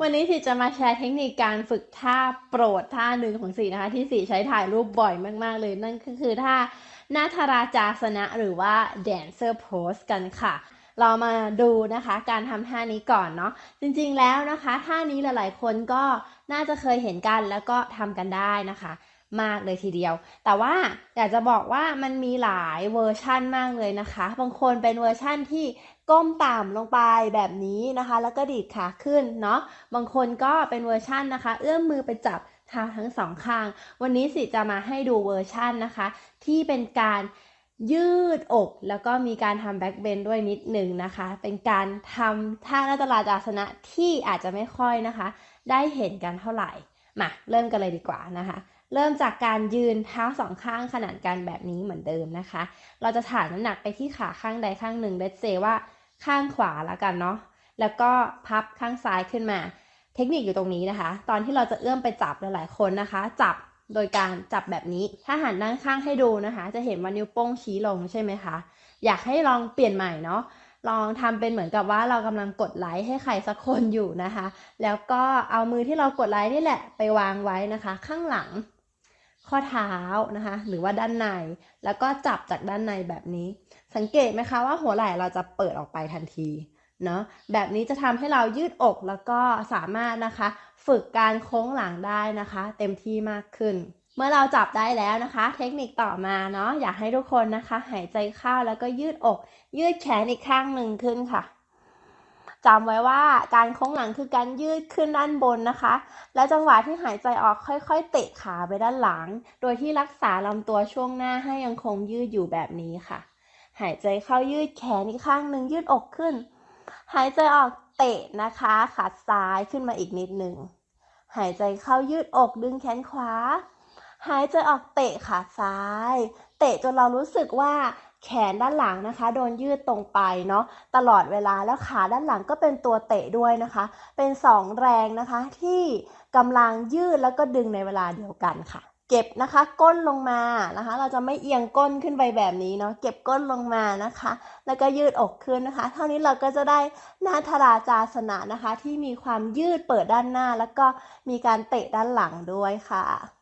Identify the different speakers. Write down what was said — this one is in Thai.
Speaker 1: วันนี้สีจะมาแชร์เทคนิคการฝึกท่าโปรดท่าหนึ่งของสีนะคะ ที่สีใช้ถ่ายรูปบ่อยมาก ๆ เลยนั่นก็คือท่านาทราจาสนะหรือว่า dancer pose กันค่ะ เรามาดูนะคะการทำท่านี้ก่อนเนาะจริงๆแล้วนะคะท่านี้หลายๆคนก็น่าจะเคยเห็นกันแล้วก็ทำกันได้นะคะ มากเลยทีเดียว แต่ว่าอยากจะบอกว่ามันมีหลายเวอร์ชั่นมากเลยนะคะ บางคนเป็นเวอร์ชั่นที่ก้มต่ำลงไปแบบนี้นะคะ แล้วก็ดีดขาขึ้นเนาะบางคนก็เป็นเวอร์ชั่นนะคะ เอื้อมมือไปจับเท้าทั้งสองข้าง วันนี้สิจะมาให้ดูเวอร์ชั่นนะคะ ที่เป็นการ ยืดอก แล้วก็มีการทำแบ็กเบนด้วยนิดหนึ่งนะคะ เป็นการทำท่านาตลาดอาสนะที่อาจจะไม่ค่อยนะคะ ได้เห็นกันเท่าไหร่ มาเริ่มกันเลยดีกว่านะคะ เริ่มจากการยืนเท้าสองข้างขนานกันแบบนี้เหมือนเดิมนะคะ เราจะถ่ายน้ำหนักไปที่ขาข้างใดข้างหนึ่งเลตเซว่าข้างขวาแล้วกันเนาะ แล้วก็พับข้างซ้ายขึ้นมา เทคนิคอยู่ตรงนี้นะคะ ตอนที่เราจะเอื้อมไปจับหลายๆคนนะคะ จับ โดยการจับแบบนี้ ถ้าหันด้านข้างให้ดูนะคะ จะเห็นว่านิ้วโป้งชี้ลงใช่ไหมคะ อยากให้ลองเปลี่ยนใหม่เนาะ ลองทำเป็นเหมือนกับว่าเรากำลังกดไลค์ให้ใครสักคนอยู่นะคะ แล้วก็เอามือที่เรากดไลค์นี่แหละไปวางไว้นะคะ ข้างหลังข้อเท้านะคะ หรือว่าด้านใน แล้วก็จับจากด้านในแบบนี้ สังเกตไหมคะว่าหัวไหล่เราจะเปิดออกไปทันที เนาะแบบนี้จะทำให้เรายืดอกแล้วก็สามารถนะคะ ฝึกการโค้งหลังได้นะคะ เต็มที่มากขึ้น เมื่อเราจับได้แล้วนะคะ เทคนิคต่อมาเนาะอยากให้ทุกคนนะคะ หายใจเข้าแล้วก็ยืดอก ยืดแขนอีกข้างหนึ่งขึ้นค่ะจำไว้ว่าการโค้งหลังคือการยืดขึ้นด้านบนนะคะ และจังหวะที่หายใจออกค่อยๆ เตะขาไปด้านหลัง โดยที่รักษาลำตัวช่วงหน้าให้ยังคงยืดอยู่แบบนี้ค่ะ หายใจเข้ายืดแขนอีกข้างหนึ่งยืดอกขึ้น หายใจออกเตะนะคะขาซ้ายขึ้นมาอีกนิดหนึ่งหายใจเข้ายืดอกดึงแขนขวา หายใจออกเตะขาซ้าย เตะจนเรารู้สึกว่าแขนด้านหลังนะคะ โดนยืดตรงไปเนาะตลอดเวลาแล้วขาด้านหลังก็เป็นตัวเตะด้วยนะคะ เป็นสองแรงนะคะที่กำลังยืดแล้วก็ดึงในเวลาเดียวกันค่ะ เก็บนะคะก้นลงมานะคะ เราจะไม่เอียงก้นขึ้นไปแบบนี้เนาะเก็บก้นลงมานะคะ แล้วก็ยืดอกขึ้นนะคะ เท่านี้เราก็จะได้หน้าทราจาสนะนะคะ ที่มีความยืดเปิดด้านหน้า แล้วก็มีการเตะด้านหลังด้วยค่ะ